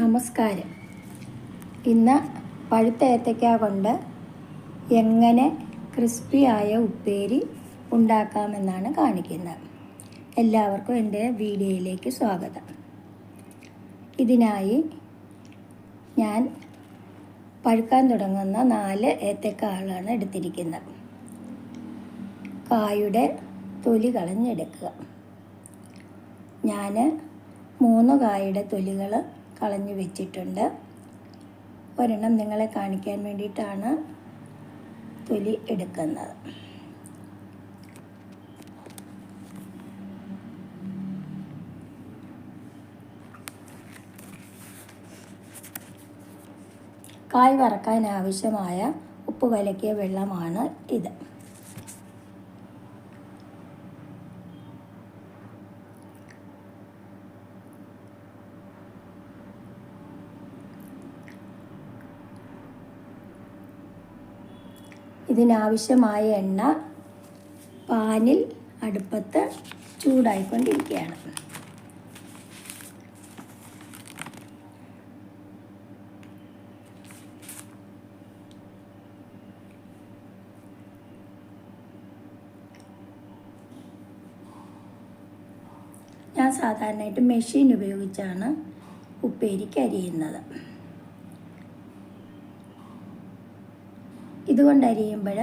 നമസ്കാരം. ഇന്ന് പഴുത്ത ഏത്തയ്ക്ക കൊണ്ട് എങ്ങനെ ക്രിസ്പിയായ ഉപ്പേരി ഉണ്ടാക്കാമെന്നാണ് കാണിക്കുന്നത്. എല്ലാവർക്കും എന്റെ വീഡിയോയിലേക്ക് സ്വാഗതം. ഇതിനായി ഞാൻ പഴുക്കാൻ തുടങ്ങുന്ന നാല് ഏത്തക്കാളാണ് എടുത്തിരിക്കുന്നത്. കായുടെ തൊലി കളഞ്ഞെടുക്കുക. ഞാൻ മൂന്ന് കായുടെ തൊലികൾ കളഞ്ഞു വെച്ചിട്ടുണ്ട്. ഒരെണ്ണം നിങ്ങളെ കാണിക്കാൻ വേണ്ടിയിട്ടാണ് തൊലി എടുക്കുന്നത്. കായ് വറക്കാൻ ആവശ്യമായ ഉപ്പ് കലക്കിയ വെള്ളമാണ് ഇത്. ഇതിനാവശ്യമായ എണ്ണ പാനിൽ അടുപ്പത്ത് ചൂടായിക്കൊണ്ടിരിക്കുകയാണ്. ഞാൻ സാധാരണയായിട്ട് മെഷീൻ ഉപയോഗിച്ചാണ് ഉപ്പേരിക്ക് അരിയുന്നത്. ഇതുകൊണ്ട് അരിയുമ്പോൾ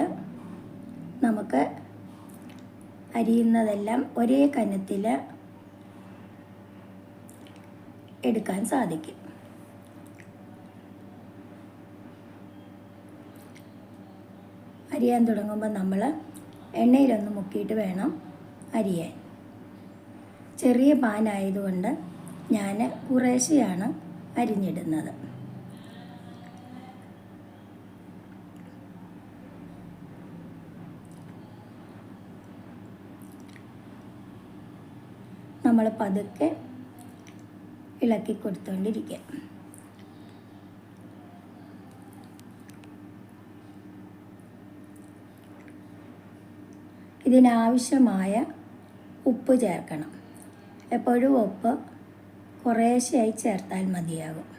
നമുക്ക് അരിയുന്നതെല്ലാം ഒരേ കനത്തിൽ എടുക്കാൻ സാധിക്കും. അരിയാൻ തുടങ്ങുമ്പോൾ നമ്മൾ എണ്ണയിലൊന്ന് മുക്കിയിട്ട് വേണം അരിയാൻ. ചെറിയ പാനായതുകൊണ്ട് ഞാൻ കുറേശ്ശെയാണ് അരിഞ്ഞിടുന്നത്. നമ്മൾ പതുക്കെ ഇളക്കി കൊടുത്തുകൊണ്ടിരിക്കുക ഇതിനാവശ്യമായ ഉപ്പ് ചേർക്കണം. എപ്പോഴും ഉപ്പ് കുറേശ്ശെയായി ചേർത്താൽ മതിയാകും.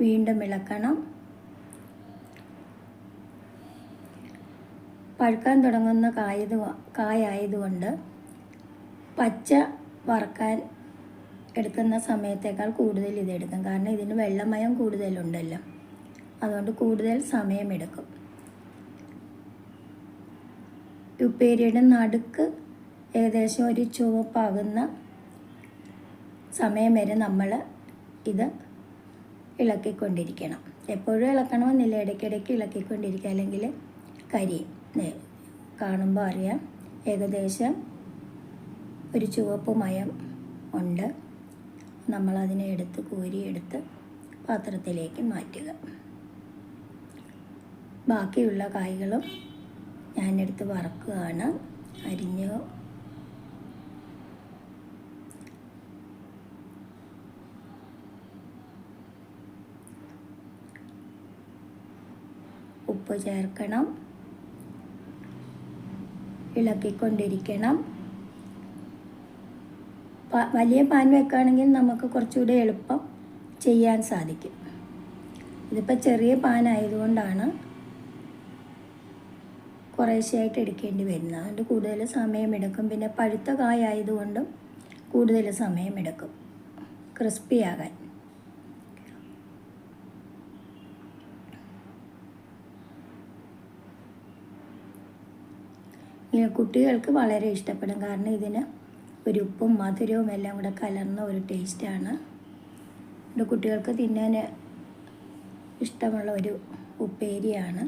വീണ്ടും ഇളക്കണം പഴുക്കാൻ തുടങ്ങുന്ന കായത് കായായതുകൊണ്ട് പച്ച വറക്കാൻ എടുക്കുന്ന സമയത്തേക്കാൾ കൂടുതൽ ഇതെടുക്കും. കാരണം ഇതിന് വെള്ളമയം കൂടുതലുണ്ടല്ലോ. അതുകൊണ്ട് കൂടുതൽ സമയമെടുക്കും. ഉപ്പേരിയുടെ നടുക്ക് ഏകദേശം ഒരു ചുവപ്പാകുന്ന സമയം വരെ നമ്മൾ ഇത് ഇളക്കിക്കൊണ്ടിരിക്കണം. എപ്പോഴും ഇളക്കണമെന്നില്ല ഇടയ്ക്കിടയ്ക്ക് ഇളക്കിക്കൊണ്ടിരിക്കുക അല്ലെങ്കിൽ കരി. കാണുമ്പോൾ അറിയാം ഏകദേശം ഒരു ചുവപ്പ് മയം ഉണ്ട്. നമ്മളതിനെ എടുത്ത് കോരിയെടുത്ത് പാത്രത്തിലേക്ക് മാറ്റുക. ബാക്കിയുള്ള കായ്കളും ഞാനെടുത്ത് വറക്കുകയാണ്. അരിഞ്ഞു ഉപ്പ് ചേർക്കണം ഇളക്കിക്കൊണ്ടിരിക്കണം വലിയ പാൻ വെക്കുകയാണെങ്കിൽ നമുക്ക് കുറച്ചുകൂടി എളുപ്പം ചെയ്യാൻ സാധിക്കും. ഇതിപ്പോൾ ചെറിയ പാൻ ആയതുകൊണ്ടാണ് കുറേശ്ശെയായിട്ട് എടുക്കേണ്ടി വരുന്നത്. അതുകൊണ്ട് കൂടുതൽ സമയമെടുക്കും പിന്നെ പഴുത്ത കായ ആയതുകൊണ്ടും കൂടുതൽ സമയമെടുക്കും ക്രിസ്പിയാകാൻ. കുട്ടികൾക്ക് വളരെ ഇഷ്ടപ്പെടും. കാരണം ഇതിന് ഒരു ഉപ്പും മധുരവും എല്ലാം കൂടെ കലർന്ന ഒരു ടേസ്റ്റാണ് കുട്ടികൾക്ക് തിന്നാൻ ഇഷ്ടമുള്ള ഒരു ഉപ്പേരിയാണ്.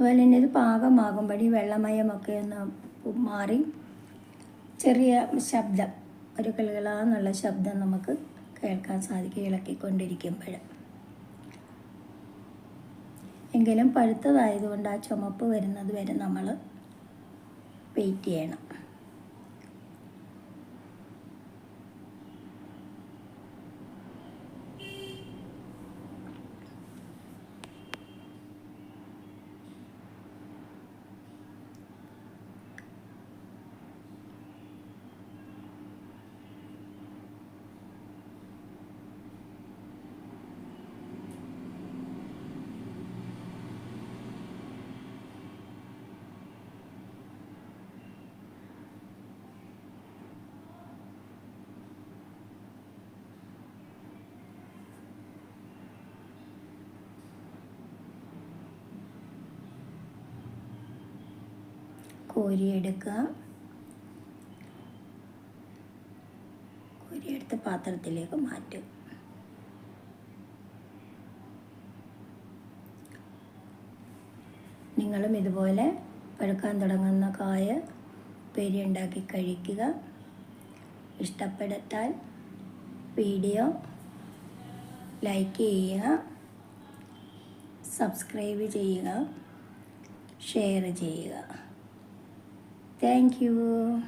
അതുപോലെ തന്നെ ഇത് പാകമാകുമ്പോൾ ഈ വെള്ളമയമൊക്കെ ഒന്ന് മാറി ചെറിയ ശബ്ദം ഒരു കിളികളാന്നുള്ള ശബ്ദം നമുക്ക് കേൾക്കാൻ സാധിക്കും ഇളക്കിക്കൊണ്ടിരിക്കുമ്പോൾ എങ്കിലും പഴുത്തതായതുകൊണ്ട് ആ ചുമപ്പ് വരുന്നത് വരെ നമ്മൾ വെയിറ്റ് ചെയ്യണം. കോരിയെടുക്കുക. കോരിയെടുത്ത് പാത്രത്തിലേക്ക് മാറ്റുക. നിങ്ങളും ഇതുപോലെ പഴുക്കാൻ തുടങ്ങുന്ന കായ ഉപ്പേരി ഉണ്ടാക്കി കഴിക്കുക. ഇഷ്ടപ്പെടുത്താൻ വീഡിയോ ലൈക്ക് ചെയ്യുക. സബ്സ്ക്രൈബ് ചെയ്യുക. ഷെയർ ചെയ്യുക. Thank you.